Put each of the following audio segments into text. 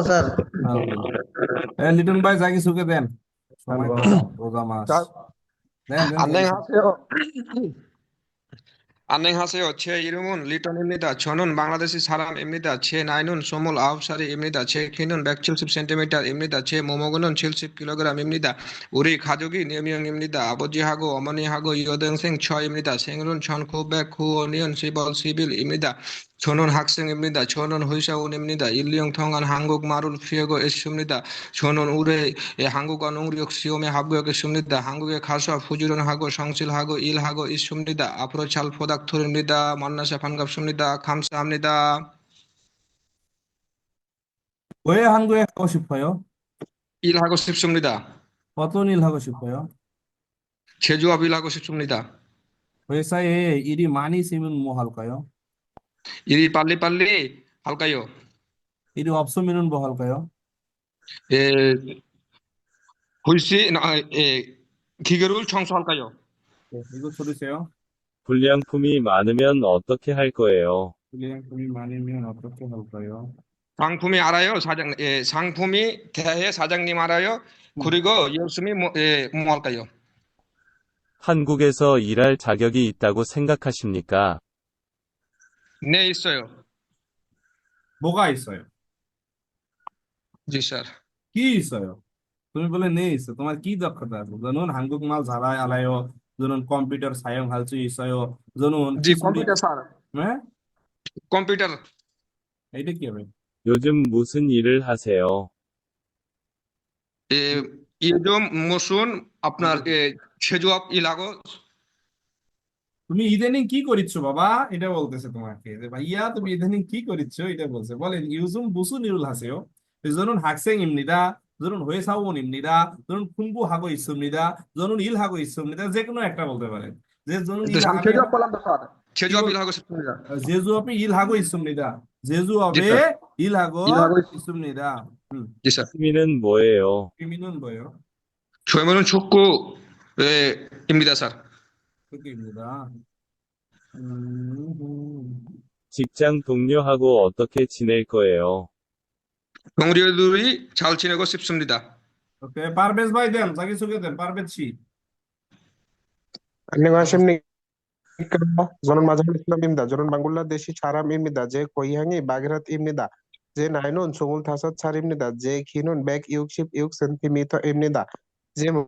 Sir এ লিটন ভাই যা কিছুকে দেন সময় তো কম, রোজা মাস 자, দেন দেন 안녕하세요. 안녕하세요. 제 이름은 리턴입니다. 저는 방글라데시 사람입니다. 제 나이는 29살입니다. 제 키는 170cm입니다. 제 몸무게는 70kg입니다. 우리 가족이 4명입니다. 아버지하고 어머니하고 여동생 저입니다. 생일은 1909년 10월 10일입니다. 저는 학생입니다. 저는 회사원입니다. 1년 동안 한국말을 배우고 있습니다. 저는 올해 예, 한국어 능력 시험에 합격했습니다. 한국에 가서 부지런하고 성실하고 일하고 있습니다. 앞으로 잘 부탁드립니다. 만나서 반갑습니다. 감사합니다. 왜 한국에 가고 싶어요? 일하고 싶습니다. 어떤 일 하고 싶어요? 제조업 일하고 싶습니다. 회사에 일이 많이 있으면 뭐 할까요? 일이 빨리빨리 할까요? 일이 없으면 뭐 할까요? 예, 글씨, 나, 예, 기계를 청소할까요? 네, 이거 들으세요. 불량품이 많으면 어떻게 할 거예요? 불량품이 많으면 어떻게 할까요? 상품이 알아요, 사장, 예, 상품이 대해 사장님 알아요? 그리고 열심히 뭐, 예, 뭐 할까요? 한국에서 일할 자격이 있다고 생각하십니까? 네, 있어요. 뭐가 있어요? জি স্যার কি 있어요? তুমি বলে নেই 있어. তোমার কি দক্ষতা আছে? 저는 한국말 잘 알아요. 저는 컴퓨터 사용할 수 있어요. 저는 জি 기술이- কম্পিউটার স্যার 네? কম্পিউটার এটা কি হবে? 요즘 무슨 일을 하세요? এ ইজম মসুন আপনার এ সেজুয়াপ ইলাগো তুমি ইদানিং কি করিচ্ছ বাবা এটা বলতেছে তোমাকে যে ভাইয়া তুমি ইদানিং কি করিচ্ছ এটা বলছে বলেন ইউজুম বুসু নিরুল 하세요. 저는 학생입니다. 저는 회사원입니다. 저는 공부하고 있습니다. 저는 일하고 있습니다. যে কোনো একটা বলতে পারেন যে 저는 일하면 সেজুয়াপ বললাম তো স্যার সেজুয়াপ ইলাগো 싶습니다 제주업에 일하고 있습니다. 제주업에 예, 일하고 일하고 있- 있습니다. 음, জি স্যার 취미는 뭐예요? 의미는 뭐예요? 저희는 축구 에 입니다 স্যার 그게입니다. 음, 직장 동료하고 어떻게 지낼 거예요? 동료들이 잘 지내고 싶습니다 오케이, 파르베스 ভাই দেন, 자기 소개 দেন, 파르베스 씨. 안녕하십니까. 저는 마자르 이슬람입니다. 저는 방글라데시 사람입니다. 제 고향이 바그라트입니다. 제 나이는 25살입니다. 제 키는 166cm입니다. 제 무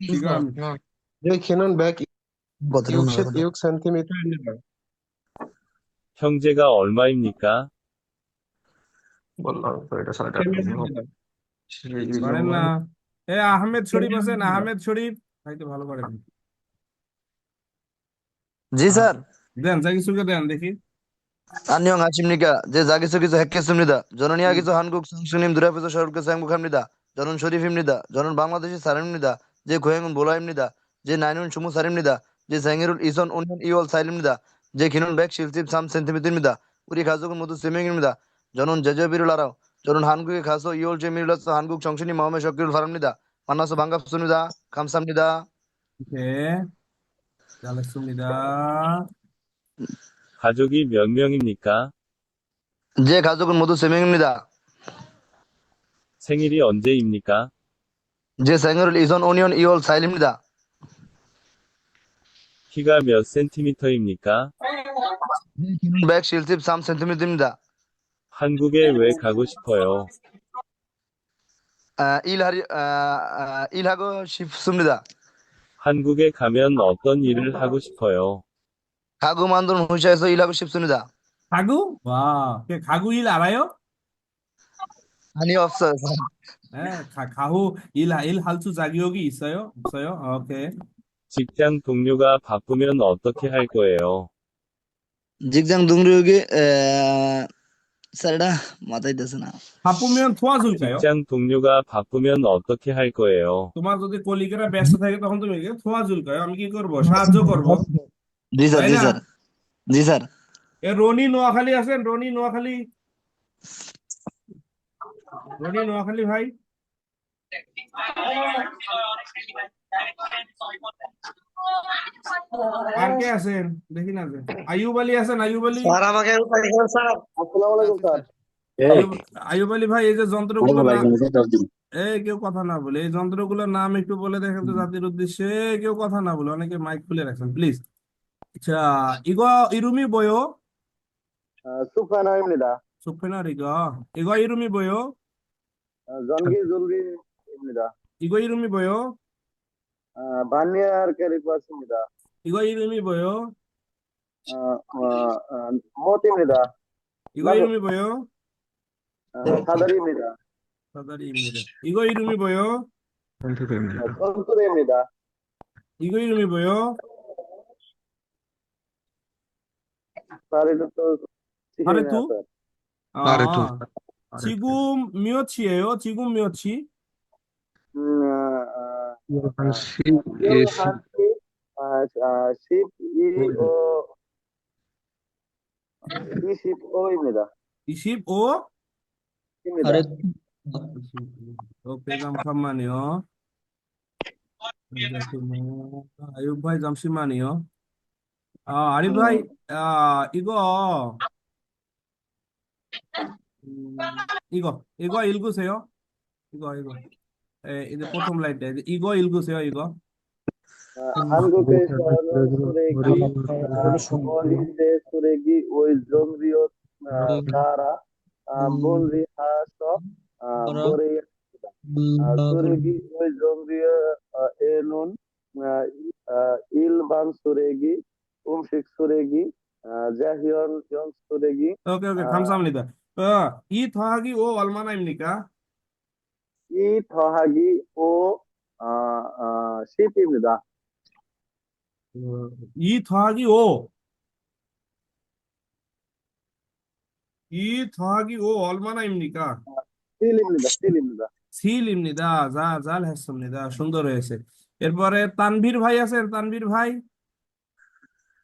지금 제 키는 বদলুন না, 166cm입니다. 형제가 얼마입니까? বললাম তো এটা স্যার পারেন না এ আহমেদ শরীফ আছেন আহমেদ শরীফ ভাই তো ভালো পারেন জি স্যার দেন 자기 소개 দেন দেখি 안녕하십니까 제 자기소개서 했겠습니다 저는 이야기서 한국 성수님 눈앞에서 서울께서 행복합니다 저는 쇼리프입니다 저는 방글라데시 사람입니다 제 고향은 보라입니다. 제 나이는 20살입니다. 제 생일은 2005년 2월 4일입니다. 제 키는 173cm입니다. 우리 가족은 모두 3명입니다. 저는 제주비를 알아요 저는 한국에 가서 2월째 밀려서 한국 정신이 마음에 섞기를 바랍니다. 만나서 반갑습니다. 감사합니다. 오케이 잘했습니다. 가족이 몇 명입니까? 제 가족은 모두 3명입니다. 생일이 언제입니까? 제 생일은 2005년 2월 4일입니다 키가 몇 센티미터입니까? 173cm입니다 한국에 왜 가고 싶어요? 아, 일하리, 아, 아, 일하고 싶습니다. 한국에 가면 어떤 일을 하고 싶어요? 가구 만드는 회사에서 일하고 싶습니다. 가구? 와, 그 가구 일 알아요? 아니, 없어요. 네, 가, 가구 일, 일할 수 자격이 있어요? 없어요? 오케이. 직장 동료가 바쁘면 어떻게 할 거예요? 직장 동료에게 에, স্যার এটা মাথায় দিতেছে না 바쁘면 도와줄까요? 직장 동료가 바쁘면 어떻게 할 거예요? তোমার যদি কলিগেরা ব্যস্ত থাকে তখন তুমি কি 도와줄까요? আমি কি করব সাহায্য করব জি স্যার তাই জি না? স্যার জি স্যার এ রনি নোয়াখালী আছেন রনি নোয়াখালী ধরি নোয়াখালী ভাই। আর কে আছেন? দেখি না যে। আয়ুব আলী আছেন? আয়ুব আলী? স্যার আমাকে স্যার। আসসালামু আলাইকুম স্যার। আয়ুব আলী ভাই এই যে যন্ত্রগুলো এই কেউ কথা না বলে। এই যন্ত্রগুলোর নাম একটু বলে দেখেন তো জাতির উদ্দেশ্যে। কেউ কথা না বলে অনেকে মাইক খুলে রাখছেন প্লিজ আচ্ছা ইগো ইরুমি বয়ো? সুফেনা ইমনিদা সুফেনা রিগা ইগো ইরুমি বয়ো? 전기 줄기입니다. 이거 이름이 뭐요? 바니아르 캐리퍼스입니다. 이거 이름이 뭐요? 모티입니다. 이거 나도- 이름이 뭐요? 사다리입니다. 사다리입니다. 이거 이름이 뭐요? 선수대입니다. 이거 이름이 뭐요? 사리도 사리도? 아, 나르투. 아, 네, 지금 몇이에요? 지금 몇이? 한 10, 10이 25입니다. 25? 입니다. 잘했 어, 배 잠깐만요. 잠시만요. 아유, 바이 잠시만요. 아, 아리 바이, 아, 이거 음, 이거, 이거 읽으세요. 이거, 이거. 에, 이제 보통 라인데, 이거 읽으세요, 이거. 한국에서는 쓰레기, 어린데 쓰레기, 오이점리오 따라 분리해서 버려야 쓰레기, 오이점리오 에는 일반 쓰레기, 음식 쓰레기, 자연형 쓰레기, 오케이, 오케이, 아. 감사합니다. ই থহাগি ও অলমা নাইমনিকা ই থহাগি ও 시입니다. 이 ও 5. 이 더하기 5 얼마나입니까? 7입니다. 7입니다. 7입니다. 자, 잘 했습니다. সুন্দর হয়েছে এরপরে তানভীর ভাই আছে তানভীর ভাই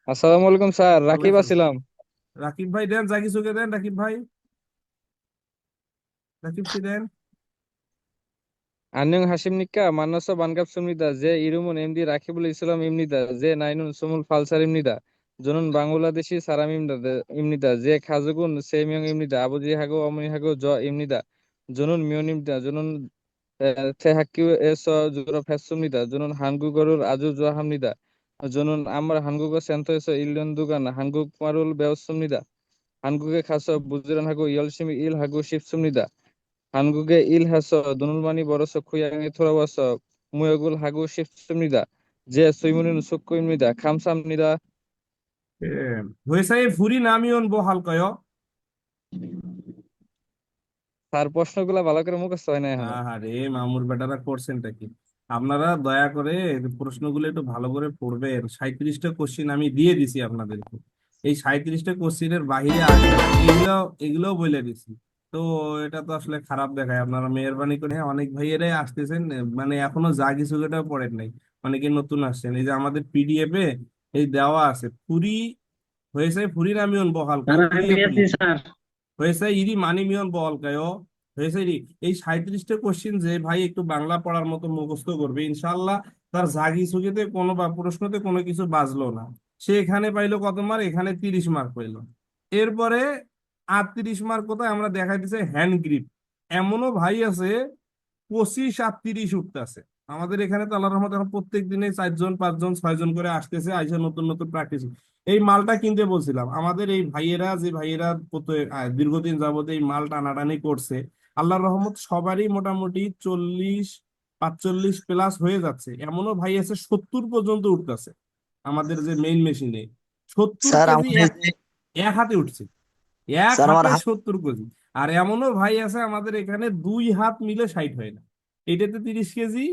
আসসালামু আলাইকুম স্যার রাকিব আছিলাম রাকিব ভাই দেন যা কিছু দেন রাকিব ভাই নাসিব ছিলেন আনং হাশিম নিক্কা, মান্নাস বানগাব সুমনিদা, জে ইরুমুন এমডি রাকিবুল ইসলাম ইমনিদা যে নাইনুন সুমুল ফালসার ইমনিদা, জনুন বাংলাদেশি সারাম ইমনিদা, জে খাজুগুন সেমিয়ং ইমনিদা আবুজি হাগো অমনি হাগো, জ ইমনিদা, জনুন মিয়ন ইমনিদা, জনুন থেহাকিউ এস জুরো সুমিদা জনুন হানগু গরুর আজু জ হামনিদা জনুন আমার হানগুগো সেন্তো এস ইলিয়ন দুগান হানগুক মারুল বেওসুমনিদা হানগুকে খাস বুজরান হাগো ইয়লসিম ইল হাগু হাগো শিবসুমনিদা 한국어를 아주 좋아합니다 저는 아마 한국어 센터에서 1년 동안 한국말을 배웠습니다 한국에 가서 부지런하고 열심히 일하고 싶습니다 한국에 일해서 돈을 많이 벌어서 고향에 돌아와서 무역을 하고 싶습니다. 제 소유는 숙고입니다. 감사합니다. 예. 회사에 불이 나면 뭐 할까요? স্যার প্রশ্নগুলো ভালো করে মুখস্থ হয় না এখন আরে মামুর বেটারা করছেনটা কি আপনারা দয়া করে প্রশ্নগুলো একটু ভালো করে পড়বেন সাঁইত্রিশটা কোশ্চিন আমি দিয়ে দিছি আপনাদেরকে এই সাঁইত্রিশটা কোশ্চিনের বাহিরে আসবে না। এগুলো এগুলো বলে দিছি তো এটা তো আসলে খারাপ দেখায়। আপনারা মেহরবানি করে হ্যাঁ, অনেক ভাইয়েরাই আসতেছেন মানে এখনও যা কিছু এটাও পড়েন নাই। অনেকে নতুন আসছেন। এই যে আমাদের পিডিএফ এ এই দেওয়া আছে ফুরি হয়েছে ফুরির আমিও বহাল হয়েছে ইরি মানি মিয়ন বল কায়ো হয়েছে ইরি? এই সাঁইত্রিশটা কোশ্চিন যে ভাই একটু বাংলা পড়ার মতো মুখস্থ করবে ইনশাল্লাহ তার জাগি সুগিতে কোনো বা প্রশ্নতে কোনো কিছু বাজলো না। সে এখানে পাইলো কত মার্ক এখানে তিরিশ মার্ক পাইলো। এরপরে আটত্রিশ মার্ক কোথায়? আমরা দেখাইতেছে হ্যান্ড গ্রিপ এমনও ভাই আছে পঁচিশ আটত্রিশ উঠতেছে। আমাদের এখানে তো আল্লাহর রহমতে এখন প্রত্যেক দিনে চারজন পাঁচজন ছয়জন করে আসতেছে আইসা নতুন নতুন প্র্যাকটিস এই মালটা কিনতে বলছিলাম। আমাদের এই ভাইয়েরা যে ভাইয়েরা দীর্ঘদিন যাবত এই মাল টানাটানি করছে আল্লাহর রহমত সবারই মোটামুটি চল্লিশ পাঁচচল্লিশ প্লাস হয়ে যাচ্ছে। এমনও ভাই আছে সত্তর পর্যন্ত উঠতেছে আমাদের যে মেইন মেশিনে সত্তর এক হাতে উঠছে। এক স্যার, আমার হাতে হাত- সত্তর কেজি। আর এমনও ভাই আছে আমাদের এখানে দুই হাত মিলে ষাট হয় না। এটাতে তিরিশ কেজি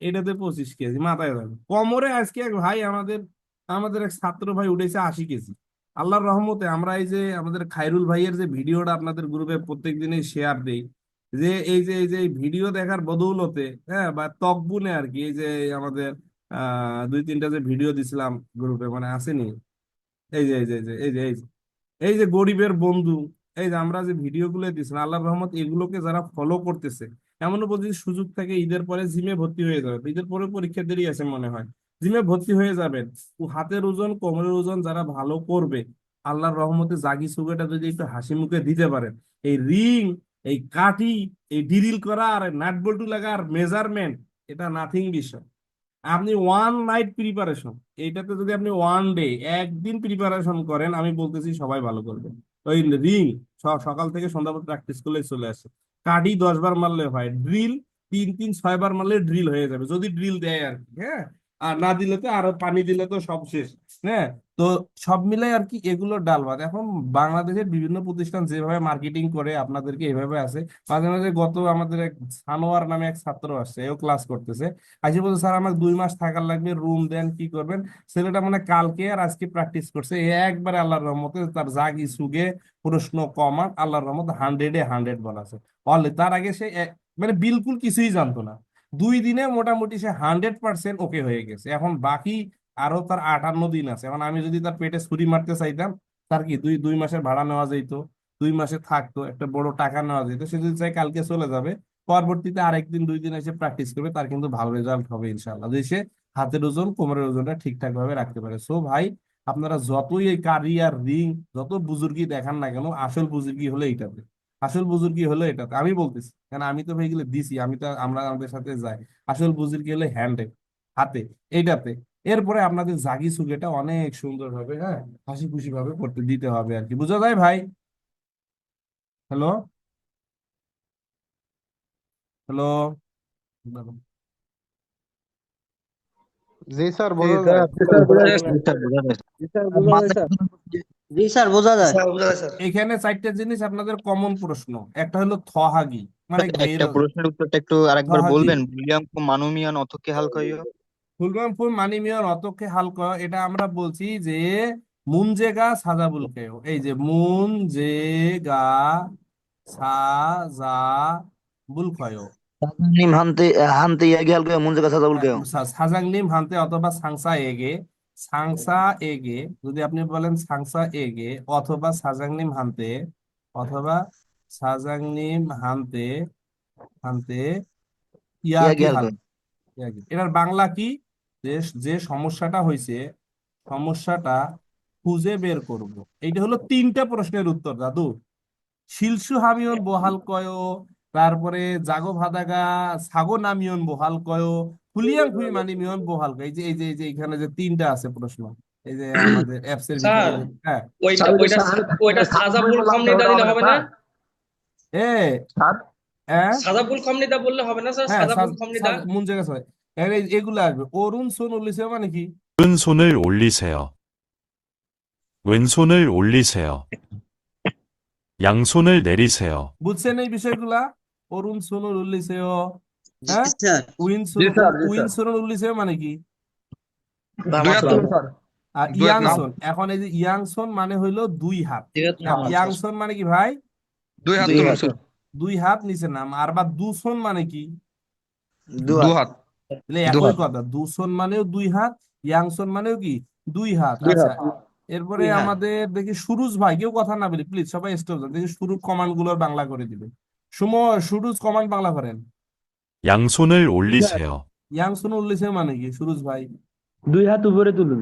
এটাতে পঁচিশ কেজি মাথায় রাখবে কোমরে আজকে এক ভাই আমাদের আমাদের এক ছাত্র ভাই উঠেছে আশি কেজি। আল্লাহর রহমতে আমরা এই যে আমাদের খাইরুল ভাইয়ের যে ভিডিওটা আপনাদের গ্রুপে প্রত্যেক দিনই শেয়ার দেই যে এই যে এই যে এই ভিডিও দেখার বদৌলতে হ্যাঁ বা তকবুনে আর কি এই যে আমাদের আহ দুই তিনটা যে ভিডিও দিছিলাম গ্রুপে মানে আসেনি। এই যে এই যে এই যে এই যে এই যে। এই যে গরিবের বন্ধু, এই যে আমরা যে ভিডিও গুলো দিচ্ছি আল্লাহর রহমত এগুলোকে যারা ফলো করতেছে, এমনও যদি সুযোগ থাকে ঈদের পরে জিমে ভর্তি হয়ে যাবে। ঈদের পরে পরীক্ষা দেরি আছে মনে হয়। জিমে ভর্তি হয়ে যাবেন। হাতের ওজন, কোমরের ওজন যারা ভালো করবে, আল্লাহর রহমতে জাগি সুগাটা যদি একটু হাসি মুখে দিতে পারেন। এই রিং এই কাঠি, এই ড্রিল করা আর নাট বল্টু লাগা আর মেজারমেন্ট এটা নাথিং বিষয়। আপনি ওয়ান নাইট প্রিপারেশন এইটাতে যদি আপনি ওয়ান ডে একদিন প্রিপারেশন করেন, আমি বলতেছি সবাই ভালো করবে। ওই রিং সকাল থেকে সন্ধ্যা পর্যন্ত প্র্যাকটিস করলে চলে আসে। কাঠি দশ বার মারলে হয় ড্রিল তিন তিন, ছয় বার মারলে ড্রিল হয়ে যাবে, যদি ড্রিল দেয় আর কি হ্যাঁ? আর না দিলে তো আরও পানি দিলে তো সব শেষ হ্যাঁ? তো সব মিলাই আর কি এগুলো ডাল ভাত। এখন বাংলাদেশের বিভিন্ন প্রতিষ্ঠান যেভাবে মার্কেটিং করে, আপনাদেরকে এভাবে আছে। মাঝে মাঝে গত আমাদের এক সানোয়ার নামে এক ছাত্র আসছে, এও ক্লাস করতেছে। আজকে বলছে, স্যার, আমার দুই মাস থাকার লাগবে রুম দেন, কি করবেন? ছেলেটা মানে কালকে আর আজকে প্র্যাকটিস করছে। একবারে আল্লাহর রহমতে তার জাগি সুগে প্রশ্ন কমান, আল্লাহর রহমতে হান্ড্রেডে হান্ড্রেড বলা আছে। অলে, তার আগে সে মানে বিলকুল কিছুই জানতো না। দুই দিনে মোটামুটি সে হান্ড্রেড পার্সেন্ট ওকে হয়ে গেছে। এখন বাকি আরও তার আটান্ন দিন আছে। এখন আমি যদি তার পেটে ছুরি মারতে চাইতাম, তার কি দুই দুই মাসের ভাড়া নেওয়া যেত দুই মাসে থাকতো, একটা বড় টাকা নেওয়া যেত সে যদি চাই কালকে চলে যাবে, পরবর্তীতে আরেকদিন, দুই দিন এসে প্র্যাকটিস করবে, তার কিন্তু ভালো রেজাল্ট হবে ইনশাল্লাহ যদি সে হাতের ওজন, কোমরের ওজনটা ঠিকঠাক ভাবে রাখতে পারে। সো ভাই, আপনারা যতই এই কারি আর রিং যত বুজুর্গি দেখান না কেন, আসল বুজুর্গি হলে এইটাতে আসল বুজুর্গি হলো এটাতে আমি বলতেছি। কারণ আমি তো ভাই এগুলো দিছি আমি তো আমরা আমাদের সাথে যাই। আসল বুজুর্গি হলো? হ্যান্ডে হাতে এইটাতে। এরপরে আপনাদের জাগি সুগেটা অনেক সুন্দর হবে হ্যাঁ? হাসি খুশি ভাবে করতে দিতে হবে আর কি। বুঝা যায় ভাই? হ্যালো হ্যালো জি স্যার বোঝা যায়। জি স্যার বোঝা যায়। এখানে চারটে জিনিস আপনাদের কমন প্রশ্ন। একটা হলো থহাগি মানে একটা প্রশ্নের উত্তরটা একটু আরেকবার থহাগি। বলবেন। মানমিয়ান অতকে হালকাইও ফুলবামপুর মানিমিয়ার অতকে হালকা এটা আমরা বলছি যে মুনজেগা সাজাবুল কেও এই যে মুনজেগা সাজাবুল কয়ো? নিম হানতে হানতে ইয়াগি হালকা মুনজে কাছা যাবুল কেও সাজাংনিম হানতে অথবা সাংসা এগে সাংসা এগে যদি আপনি বলেন সাংসা এগে অথবা সাজাংনিম হানতে অথবা সাজাংনিম হানতে হানতে ইয়াগি ইয়াগি। হালকা এটার বাংলা কি? যে যে সমস্যাটা হয়েছে সমস্যাটা খুঁজে বের করব। এইটা হলো তিনটা প্রশ্নের উত্তর দাদু। শিলসু হামিয়ন বহাল কয় তারপরে জাগো ভাদাগা সাগো নামিয়ন বহাল কয় ফুলিয়াং ফুই মানিমিয়ন বহাল কয় এই যে এই যে এই যে এখানে যে তিনটা আছে প্রশ্ন এই যে আমাদের অ্যাপস এর স্যার ভিতরে যে- হ্যাঁ ওইটা ওইটা ওইটা সাজাবুল খমনিদা দিলে হবে না এ হ্যাঁ সাজাবুল খমনিদা বললে হবে না স্যার হ্যাঁ সাজাবুল সা- খমনিদা সা- মুন জায়গা সবাই এগুলো আসবে অরুণ সোন উল্লিসে মানে কি 왼손을 올리세요. 왼손을 올리세요. 양손을 내리세요. বুঝছেন এই বিষয়গুলা অরুণ সোনুর উল্লিসেও হ্যাঁ স্যার উইন জি সোনুর স্যার, জি উইন স্যার। সোনুর উল্লিসেও মানে কি? দুই হাত তুলুন। আর দুই হাত নাও। ইয়াংসন এখন এই যে ইয়াংসন মানে হইল দুই হাত। হ্যাঁ, ইয়াংসন মানে কি ভাই? দুই হাত দুই তুলুন হাত। স্যার। দুই হাত নিচে নাম। আর বা দুসন মানে কি? দু হাত। তাহলে দু একই হাত। কথা। দুসন মানেও দুই হাত ইয়াংসন মানেও কি? দুই হাত। দুই আচ্ছা। এরপরে দুই হাত। আমাদের দেখি সুরুজ ভাই কেউ কথা না বলি প্লিজ সবাই স্টপ দেখি সুরুজ কমান্ডগুলোর বাংলা করে দিবে। সুমন সুরুজ কমান্ড বাংলা করেন। 양손을 올리세요. ইয়াংসন উল্লেখের মানে কি সুরুজ ভাই দুই হাত উপরে তুলুন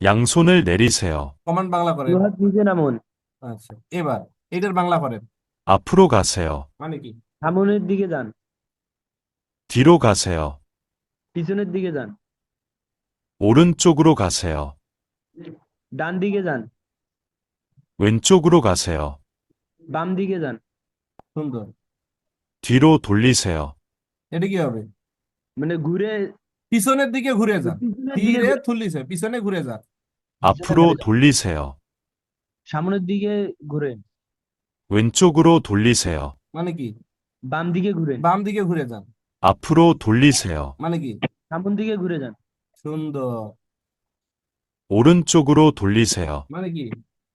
양손을 내리세요. কমান্ড বাংলা করেন দুই হাত নিচে নামুন আচ্ছা এবার এটার বাংলা করেন 앞으로 가세요. মানে কি সামনের দিকে যান 뒤로 가세요. পিছনের দিকে যান 오른쪽으로 가세요. ডান দিকে যান 왼쪽으로 가세요. বাম দিকে যান সুন্দর 뒤로 돌리세요. এটা কি হবে মানে ঘুরে পিছনের দিকে ঘুরে যান পিছনের দিকে ধীরে থুলিছে পিছনে ঘুরে যান 앞으로 돌리세요. সামনের দিকে ঘুরেন 왼쪽으로 돌리세요. মানে কি বাম দিকে ঘুরেন বাম দিকে ঘুরে যান 앞으로 돌리세요. মানে কি সামন দিকে ঘুরে যান সুন্দর 오른쪽으로 돌리세요. মানে কি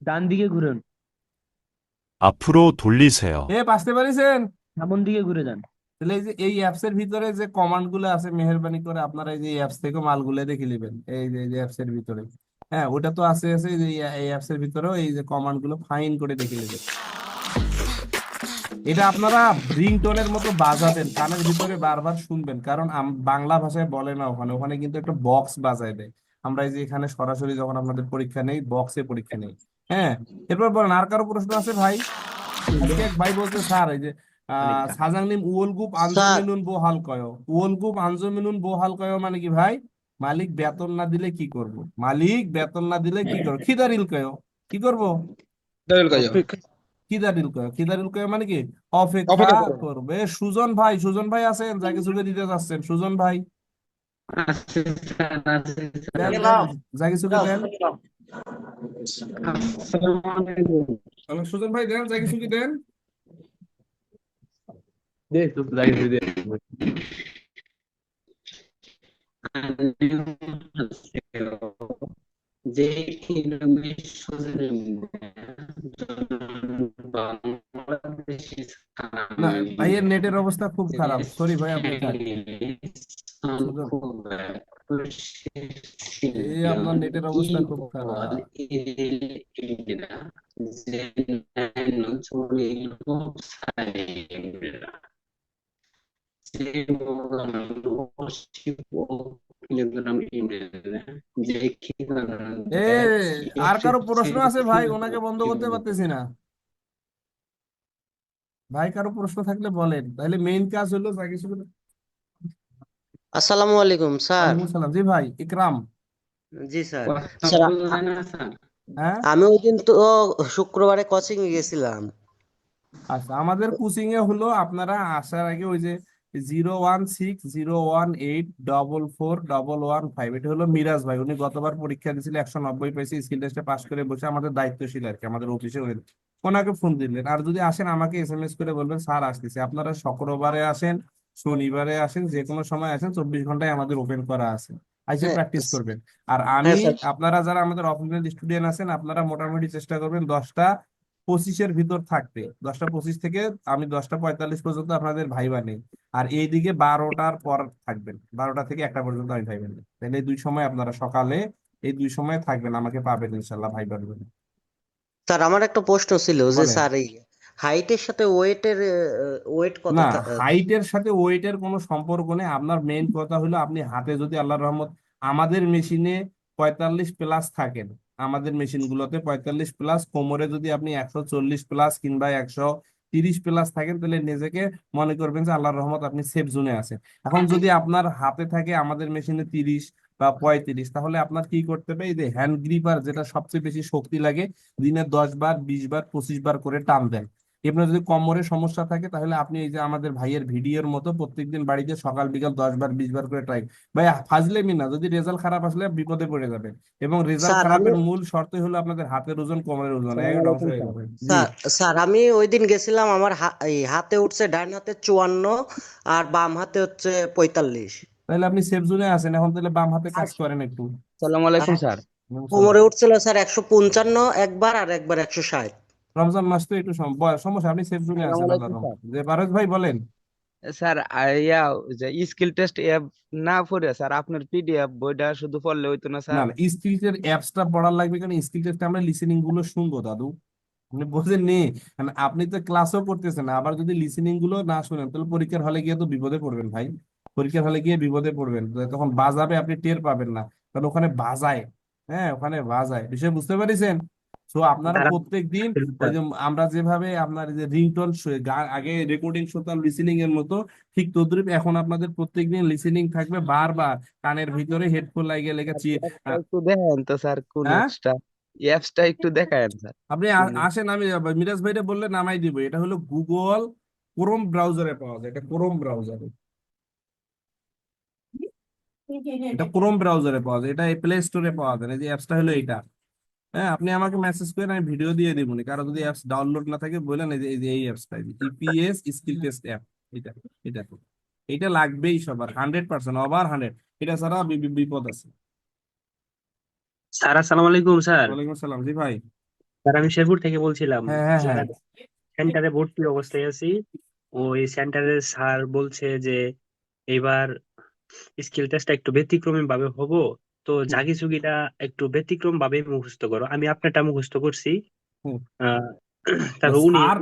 ডান দিকে ঘুরেন 앞으로 돌리세요. এ আসতে পারিছেন সামন দিকে ঘুরে যান তাহলে এই যে, এই অ্যাপস এর ভিতরে যে কমান্ডগুলো আছে, মেহেরবানি করে আপনারা এই যে অ্যাপস থেকে মালগুলো দেখে নেবেন। এই যে, এই অ্যাপস এর ভিতরে। হ্যাঁ ওটা তো আছে আছে যে, এই অ্যাপস এর ভিতরেও এই যে কমান্ডগুলো ফাইন করে দেখে নেবেন। এটা আপনারা মতো বাজাবেন, কানের ভিতরে বারবার শুনবেন, কারণ বাংলা ভাষায় বলে না ওখানে। ওখানে কিন্তু একটা বক্স বাজায় দেয়। আমরা এই যে এখানে সরাসরি যখন আপনাদের পরীক্ষা নেই বক্সে পরীক্ষা নেই। হ্যাঁ এরপর বলেন, আর কারও প্রশ্ন আছে ভাই? ভাই বলছে, স্যার, এই যে সাজাংনিম উওলগুপ আনজমিনুন বো হাল কয়? উওলগুপ আনজমিনুন বো হাল কয় মানে কি ভাই? মালিক বেতন না দিলে কি করব? মালিক বেতন না দিলে কি করব? খিদারিল কয়? কি করব? খিদারিল কয়? খিদারিল কয়? মানে কি? অপেক্ষা করবে। সুজন ভাই সুজন ভাই আছেন? যাকে সুযোগ দিতে যাচ্ছেন। সুজন ভাই। যাকে সুযোগ দেন। সুজন ভাই দেন যাকে সুযোগ দেন। যে কিলোমিটার বাংলাদেশি না ভাইয়ের নেটের অবস্থা খুব খারাপ সরি ভাই আপনি আপনার নেটের অবস্থা খুব খারাপ আর কারও প্রশ্ন আছে ভাই? ওনাকে বন্ধ করতে পারতেছি না। ভাই কারও প্রশ্ন থাকলে বলেন। তাহলে মেইন কাজ হলো যাকে শুধু আসসালামু আলাইকুম স্যার। সালাম জি ভাই ইকরাম। জি স্যার। স্যার হ্যাঁ? আমি ওই দিন তো শুক্রবারে কোচিং এ গেছিলাম। আচ্ছা আমাদের কোচিং এ হলো আপনারা আসার আগে ওই যে zero one six zero one eight double four double one five. এটা হলো মিরাজ ভাই উনি গতবার পরীক্ষা দিয়েছিল একশো নব্বই পেয়েছে স্কিল টেস্টে পাস করে বসে আমাদের দায়িত্বশীল আর কি আমাদের অফিসে ওনাকে ফোন দিলেন। আর যদি আসেন আমাকে এস এম এস করে বলবেন স্যার আসতেছে। আপনারা শুক্রবারে আসেন শনিবারে আসেন যে কোনো সময় আসেন চব্বিশ ঘন্টায় আমাদের ওপেন করা আছে। আইসে প্র্যাকটিস করবেন। আর আমি হ্যাঁ, আপনারা যারা আমাদের অফিসিয়াল স্টুডেন্ট আছেন আপনারা মোটামুটি চেষ্টা করবেন দশটা পঁচিশের ভিতর থাকতে দশটা পঁচিশ থেকে আমি দশটা পঁয়তাল্লিশ পর্যন্ত আপনাদের ভাইবা নেই। আর এইদিকে বারোটার পর থাকবেন। বারোটা থেকে একটা পর্যন্ত আমি ভাইবা নেই। তাহলে এই দুই সময় আপনারা সকালে এই দুই সময় থাকবেন আমাকে পাবেন ইনশাল্লাহ ভাইবার জন্য স্যার আমার একটা প্রশ্ন ছিল যে স্যার এই হাইটের সাথে ওয়েটের ওয়েট কত না হাইটের সাথে ওয়েটের কোনো সম্পর্ক নেই। আপনার মেইন কথা হলো আপনি হাতে যদি আল্লাহর রহমত আমাদের মেশিনে পঁয়তাল্লিশ প্লাস থাকেন আমাদের মেশিনগুলোতে পঁয়তাল্লিশ প্লাস কোমরে যদি আপনি একশো চল্লিশ প্লাস কিংবা একশো তিরিশ প্লাস থাকেন, তাহলে নিজেকে মনে করবেন যে আল্লাহর রহমত আপনি সেফ জোনে আছেন। এখন যদি আপনার হাতে থাকে আমাদের মেশিনে তিরিশ বা পঁয়ত্রিশ, তাহলে আপনার কি করতে হবে? এই যে হ্যান্ড গ্রিপার যেটা সবচেয়ে বেশি শক্তি লাগে, দিনে দশ বার, বিশ বার, পঁচিশ বার করে টান দেন। আপনার যদি কোমরে সমস্যা থাকে তাহলে আপনি এই যে আমাদের ভাইয়ের ভিডিওর মতো প্রত্যেকদিন বাড়িতে সকাল বিকাল দশ বার বিশ বার করে ট্রাই ভাই ফাজলেমি না যদি রেজাল্ট খারাপ আসলে বিপদে পড়ে যাবেন। এবং রেজাল্ট খারাপের মূল শর্তই হলো আপনাদের হাতের ওজন কোমরের ওজন ধ্বংস হয়ে যাবে স্যার স্যার আমি ওই দিন গেছিলাম আমার হাতে উঠছে ডান হাতে চুয়ান্ন আর বাম হাতে হচ্ছে পঁয়তাল্লিশ। তাহলে আপনি সেফ জোনে আছেন এখন তাহলে বাম হাতে কাজ করেন একটু। সালাম আলাইকুম স্যার কোমরে উঠছিল স্যার একশো পঞ্চান্ন একবার আর একবার একশো ষাট। রমজান মাস তো একটু সমস্যা আপনি সেফ জোনে আছেন আল্লাহর রহমতে। যে পারস ভাই বলেন। স্যার ইয়া যে স্কিল টেস্ট অ্যাপ না পড়ে স্যার আপনার পিডিএফ বইটা শুধু পড়লে হইতো না না স্যার না স্কিলটের অ্যাপসটা পড়ার লাগবে কারণ স্কিল টেস্টে আমরা লিসেনিংগুলো শুনব দাদু। আপনি বোঝেন নি? মানে আপনি তো ক্লাসও করতেছেন না আবার যদি লিসেনিংগুলো না শুনেন তাহলে পরীক্ষার হলে গিয়ে তো বিপদে পড়বেন ভাই। পরীক্ষার হলে গিয়ে বিপদে পড়বেন। তখন বাজাবে আপনি টের পাবেন না। কারণ ওখানে বাজায়। হ্যাঁ ওখানে বাজায়। বিষয় বুঝতে পারিছেন? তো আপনারা প্রত্যেক দিন ওই যে আমরা যেভাবে আপনার যে রিংটোন আগে রেকর্ডিং শুনতাম লিসেনিং এর মতো ঠিক তদ্রুপ এখন আপনাদের প্রত্যেক দিন লিসেনিং থাকবে বারবার কানের ভিতরে হেডফোন লাগিয়ে লেগে চি- অ্যাপসটা একটু দেখেন তো স্যার কোন হ্যাঁ? অ্যাপসটা অ্যাপসটা একটু দেখায়েন স্যার আপনি আসেন আমি মিরাজ ভাইটা বললে নামাই দিব এটা হলো গুগল ক্রোম ব্রাউজারে পাওয়া যায় এটা ক্রোম ব্রাউজারে এটা ক্রোম ব্রাউজারে পাওয়া যায় এটা প্লে স্টোরে পাওয়া যায় না। এই যে অ্যাপসটা হলো এটা হ্যাঁ আপনি আমাকে মেসেজ করেন আমি ভিডিও দিয়ে দিব কারও যদি অ্যাপস ডাউনলোড না থাকে বললেন এই যে এই অ্যাপসটা ইপিএস স্কিল টেস্ট অ্যাপ এটা এটা তো। এটা লাগবেই সবার হান্ড্রেড পার্সেন্ট ওভার হান্ড্রেড এটা ছাড়া বিপদ আছে। স্যার আসসালামু আলাইকুম স্যার। ওয়ালাইকুম আসসালাম জি ভাই। স্যার আমি শেরপুর থেকে বলছিলাম। হ্যাঁ হ্যাঁ হ্যাঁ। সেন্টারে ভর্তি অবস্থায় আছি। ওই সেন্টারের স্যার বলছে যে এবার স্কিল টেস্টটা একটু ব্যতিক্রমী ভাবে হব। তো জাগি সুগিটা একটু ব্যতিক্রম ভাবে মুখস্থ করো। আমি আপনারটা মুখস্থ করছি। হুম। আহ তারপর উনি স্যার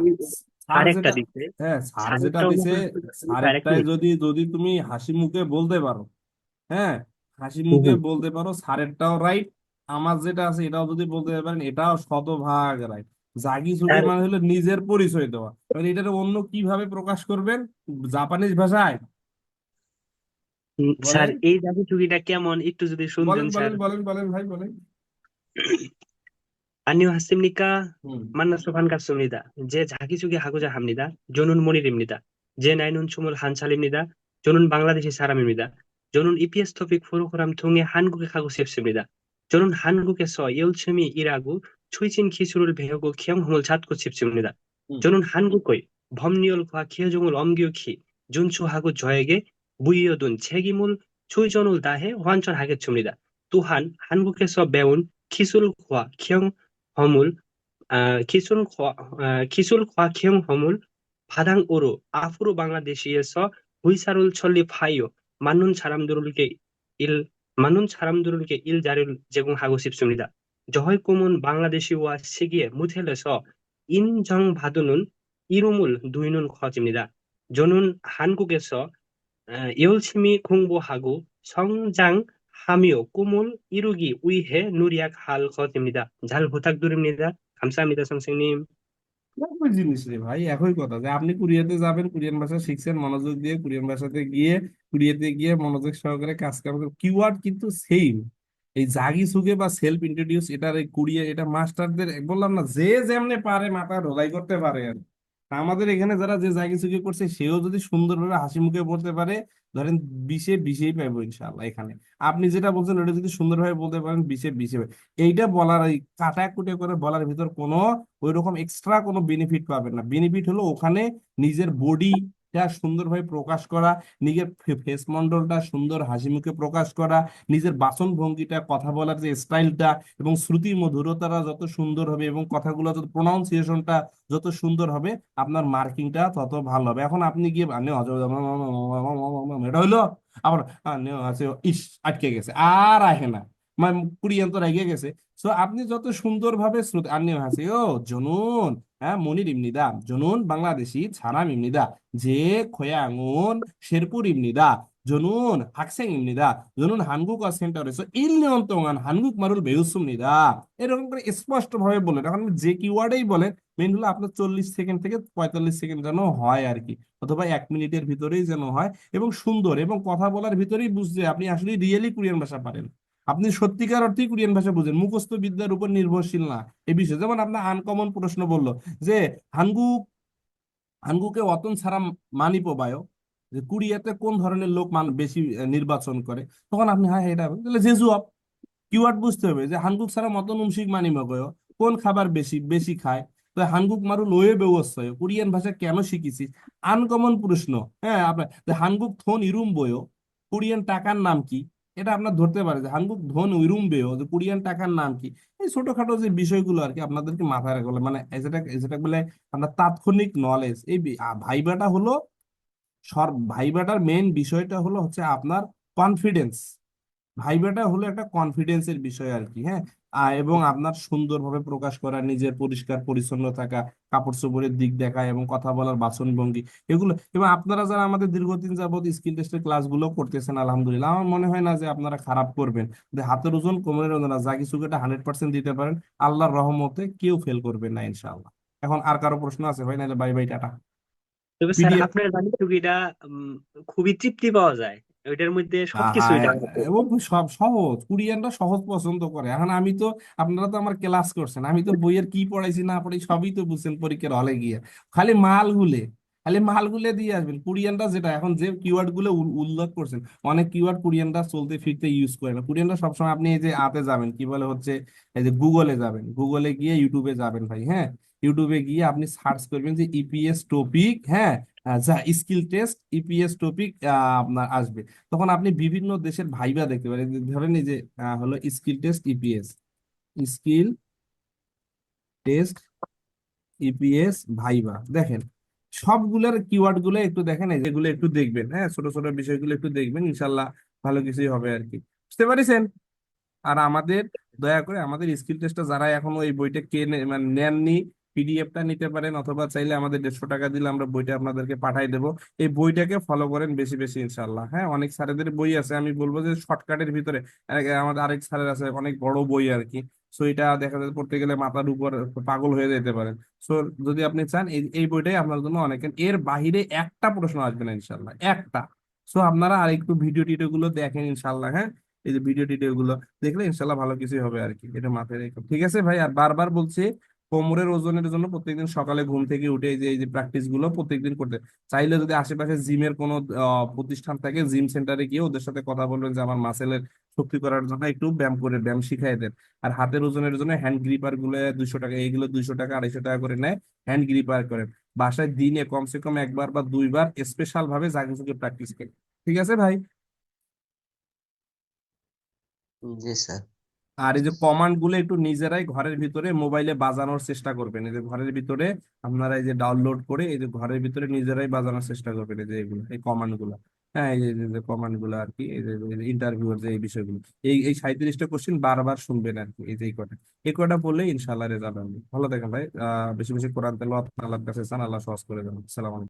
স্যার আরেকটা যেটা দিচ্ছে হ্যাঁ স্যার যেটা দিছে মুখস্থ করছি, আরেক স্যারেরটাই যদি যদি তুমি হাসি মুখে বলতে পারো। হ্যাঁ হাসি মুখে হুম। বলতে পারো স্যারেরটাও রাইট আমার যেটা আছে এটাও যদি বলতে পারেন এটাও শতভাগ রাইট জাগি সুগি স্যার মানে হলো নিজের পরিচয় দেওয়া। এবার এটাকে অন্য কীভাবে প্রকাশ করবেন? জাপানিজ ভাষায়? স্যার বলেন এই জাগি সুগিটা কেমন একটু যদি বলেন শুনতেন স্যার বলেন বলেন বলেন ভাই বলেন 안녕하십니까? হুম 만나서 반갑습니다. 제 자기소개 하고자 합니다. 저는 모닐입니다. 제 나이는 21살입니다. 저는 방글라데시 사람입니다. 저는 EPS 토픽 프로그램 통해 한국에 가고 싶습니다. 저는 한국에서 열심히 일하고 최신 기술을 배우고 경험을 찾고 싶습니다. হুম 저는 한국의 법률과 개정을 엄격히 준수하고 저에게 무의어둔 책임을 최선을 다해 완전하겠습니다. 또한 한국에서 배운 기술과 경험을 아, 기술과 아, 기술과 경험을 바탕으로 앞으로 방글라데시에서 회사를 설립하여 많은 사람들에게 일 많은 사람들에게 일자리를 제공하고 싶습니다. 저의 꿈은 방글라데시와 세계 무대에서 인정받는 이름을 누리는 것입니다. 저는 한국에서 아, 열심히 공부하고 성장하며 꿈을 이루기 위해 노력할 것입니다. 잘 부탁드립니다. 감사합니다, 선생님. একই জিনিস রে ভাই একই কথা যে আপনি কোরিয়াতে যাবেন কোরিয়ান ভাষা শিখছেন মনোযোগ দিয়ে কোরিয়ান ভাষাতে গিয়ে কোরিয়াতে গিয়ে মনোযোগ সহকারে কাজ করবেন কিওয়ার্ড কিন্তু সেম এই জাগি সুগে বা সেলফ ইন্ট্রোডিউস এটার এই কোরিয়া এটা মাস্টারদের বললাম না যে যেমনে পারে মাথা ঢোলাই করতে পারে আর আমাদের এখানে যারা যে জায়গা সুখে করছে, সেও যদি সুন্দরভাবে হাসি মুখে বলতে পারে, ধরেন বিশে বিশেই পাইবো ইনশাল্লাহ এখানে। আপনি যেটা বলছেন, ওটা যদি সুন্দরভাবে বলতে পারেন বিশে বিশে এইটা বলার, এই কাটাকুটি করে বলার ভিতর কোনো ওই রকম এক্সট্রা কোনো বেনিফিট পাবেন না। বেনিফিট হলো ওখানে নিজের বডিটা সুন্দরভাবে প্রকাশ করা, নিজের ফেস মন্ডলটা সুন্দর হাসি মুখে প্রকাশ করা, নিজের বাচন ভঙ্গিটা, কথা বলার যে স্টাইলটা এবং শ্রুতি মধুরতাটা যত সুন্দর হবে এবং কথাগুলো যত প্রোনাউন্সিয়েশনটা যত সুন্দর হবে, আপনার মার্কিংটা তত ভালো হবে। এখন আপনি গিয়ে এটা হইল? আবার ইস, আটকে গেছে, আর আহে না। মানে কুড়িয়ান তো রেগে গেছে। সো আপনি যত সুন্দরভাবে শ্রুতি আন্নে হাসি, ও, জনুন হ্যাঁ মনির ইমনিদা, জনুন বাংলাদেশি, ছানাম ইমনিদা যে খয়াঙ্গুন শেরপুর ইমনিদা, জনুন হাকসেং ইমনিদা, জনুন হানগুক সেন্টার রয়েছে, ইল নিয়ন্ত্রণ হানগুক মারুল বেউসুম নিদা। এরকম করে স্পষ্ট ভাবে বলেন এখন যে কিওয়ার্ডেই বলেন মেন হলো আপনার চল্লিশ সেকেন্ড থেকে পঁয়তাল্লিশ সেকেন্ড যেন হয় আর কি, অথবা এক মিনিটের ভিতরেই যেন হয়, এবং সুন্দর, এবং কথা বলার ভিতরেই বুঝতে আপনি আসলে রিয়েলি কোরিয়ান ভাষা পারেন। আপনি সত্যিকার অর্থেই কোরিয়ান ভাষা বুঝেন, মুখস্থ বিদ্যার উপর নির্ভরশীল না এই বিষয়ে। যেমন আপনার আনকমন প্রশ্ন বলল যে হানগুক হানগুকে অতন ছাড়া মানি পাবায় যে কোরিয়াতে কোন ধরনের লোক মান বেশি নির্বাচন করে? তখন আপনি হ্যাঁ এটা। তাহলে জেজুয়াব, কিওয়ার্ড বুঝতে হবে যে হানগুক ছাড়া মতন উমশিক মানি মগয় কোন খাবার বেশি বেশি খায়? তো হানগুক মারু লয়ে ব্যবস্থা কোরিয়ান ভাষা কেন শিখেছি? আনকমন প্রশ্ন হ্যাঁ আপনার, যে হানগুক থন ইরুম বয়ো, কোরিয়ান টাকার নাম কি? এটা আপনার ধরতে পারে যে হাঙ্গুক ধন উইরুম বেও যে কোরিয়ান টাকার নাম কি? এই ছোটখাটো যে বিষয়গুলো আর কি আপনাদেরকে মাথায় রাখা বলে মানে যেটা বলে আপনার তাৎক্ষণিক নলেজ এই ভাইবাটা হলো সর, ভাইবাটার মেন বিষয়টা হলো হচ্ছে আপনার কনফিডেন্স ভাইবাটা হলো একটা কনফিডেন্সের বিষয় আর কি হ্যাঁ? এবং আপনার সুন্দরভাবে প্রকাশ করা নিজের পরিষ্কার পরিচ্ছন্ন থাকা কাপড় চোপড়ের দিক দেখা এবং কথা বলার বাচনভঙ্গি এগুলো এবং আপনারা যারা আমাদের দীর্ঘদিন যাবত স্কিল টেস্টের ক্লাসগুলো করতেছেন আলহামদুলিল্লাহ আমার মনে হয় না যে আপনারা খারাপ করবেন। হাতের ওজন কোমরের ওজন যা কিছু এটা হান্ড্রেড পার্সেন্ট দিতে পারেন আল্লাহর রহমতে কেউ ফেল করবে না ইনশাআল্লাহ। এখন আর কারও প্রশ্ন আছে? ভাই নাহলে বাই বাই টাটা। তবে স্যার আপনার খুবই তৃপ্তি পাওয়া যায়। ওইটার মধ্যে আছে। এবং সব সহজ। কোরিয়ানরা সহজ পছন্দ করে। এখন আমি তো আপনারা তো আমার ক্লাস করছেন। আমি তো বইয়ের কি পড়াইছি না পড়াই সবই তো বুঝছেন পরীক্ষার হলে গিয়ে। খালি মালগুলে খালি মালগুলে দিয়ে আসবেন। কোরিয়ানরা যেটা এখন যে কিওয়ার্ডগুলো উল্লেখ করছেন অনেক কিওয়ার্ড কোরিয়ানরা চলতে ফিরতে ইউজ করে না। কোরিয়ানরা সবসময় আপনি এই যে আতে যাবেন কি বলে হচ্ছে এই যে গুগলে যাবেন। গুগলে গিয়ে ইউটিউবে যাবেন ভাই হ্যাঁ? ইউটিউবে গিয়ে আপনি সার্চ করবেন যে ইপিএস টপিক হ্যাঁ? যা স্কিল টেস্ট ইপিএস টপিক আপনার আসবে। তখন আপনি বিভিন্ন দেশের ভাইবা দেখতে পারেন। ধরেন এই যে হলো skill test EPS skill test EPS viva. দেখেন, সবগুলোর কিওয়ার্ডগুলো একটু দেখেন, এই যেগুলো একটু দেখবেন হ্যাঁ? ছোট ছোট বিষয়গুলো একটু দেখবেন, ইনশাল্লাহ ভালো কিছুই হবে আর কি। বুঝতে পারছেন? আর আমাদের, দয়া করে আমাদের স্কিল টেস্টটা যারা এখনও এই বইটা কে মানে নেননি পিডিএফটা নিতে পারেন অথবা চাইলে আমাদের দেড়শো টাকা দিলে আমরা বইটা আপনাদেরকে পাঠাই দেবো। এই বইটাকে ফলো করেন বেশি বেশি ইনশাল্লাহ হ্যাঁ অনেক স্যারেদের বই আছে, আমি বলব যে শর্টকাটের ভিতরে আমাদের আরেক স্যারের আছে, অনেক বড় বই আর কি। সো এটা দেখা যায় পড়তে গেলে মাথার উপর পাগল হয়ে যেতে পারেন। সো যদি আপনি চান, এই বইটাই আপনার জন্য অনেক। এর বাহিরে একটা প্রশ্ন আসবে না ইনশাল্লাহ একটা। সো আপনারা আর একটু ভিডিও টিডিও গুলো দেখেন ইনশাল্লাহ হ্যাঁ? এই যে ভিডিও টিডিও গুলো দেখলে ইনশাল্লাহ ভালো কিছুই হবে আর কি, এটা মাথায় রেখে। ঠিক আছে ভাই, আর বারবার বলছি কোমরের ওজনের জন্য প্রত্যেকদিন সকালে ঘুম থেকে উঠে যে, এই যে প্র্যাকটিসগুলো প্রত্যেকদিন করতে। চাইলে যদি আশেপাশে জিমের কোনো প্রতিষ্ঠান থাকে জিম সেন্টারে গিয়ে ওদের সাথে কথা বলবেন যে, আমার মাসেলের শক্তি করার জন্য একটু ব্যায়াম করে, ব্যায়াম শিখাই দেন। আর হাতের ওজনের জন্য হ্যান্ড গ্রিপারগুলো দুইশো টাকা, এইগুলো দুইশো টাকা, আড়াইশো টাকা করে নেয় হ্যান্ড গ্রিপার করেন। বাসায় দিনে কমসে কম একবার বা দুইবার স্পেশাল ভাবে জাগে প্র্যাকটিস করেন। ঠিক আছে ভাই? জি স্যার আর এই যে কমান্ডগুলো একটু নিজেরাই ঘরের ভিতরে মোবাইলে বাজানোর চেষ্টা করবেন। এই যে ঘরের ভিতরে আপনারা এই যে ডাউনলোড করে এই যে ঘরের ভিতরে নিজেরাই বাজানোর চেষ্টা করবেন এই যে এগুলো, এই কমান্ডগুলো। হ্যাঁ এই যে- কমান্ডগুলো আর কি, এই যে ইন্টারভিউ যে এই বিষয়গুলো। এই এই সাঁইত্রিশটা কোশ্চেন বারবার শুনবেন আর কি, এই যে এই কটা। এই কটা বললে ইনশাল্লাহ রেজাল্ট হবে। ভালো থাকেন ভাই। আহ, বেশি বেশি কোরআন তেলাওয়াত আল্লাহর কাছে আল্লাহ সহজ করে দেবেন সালাম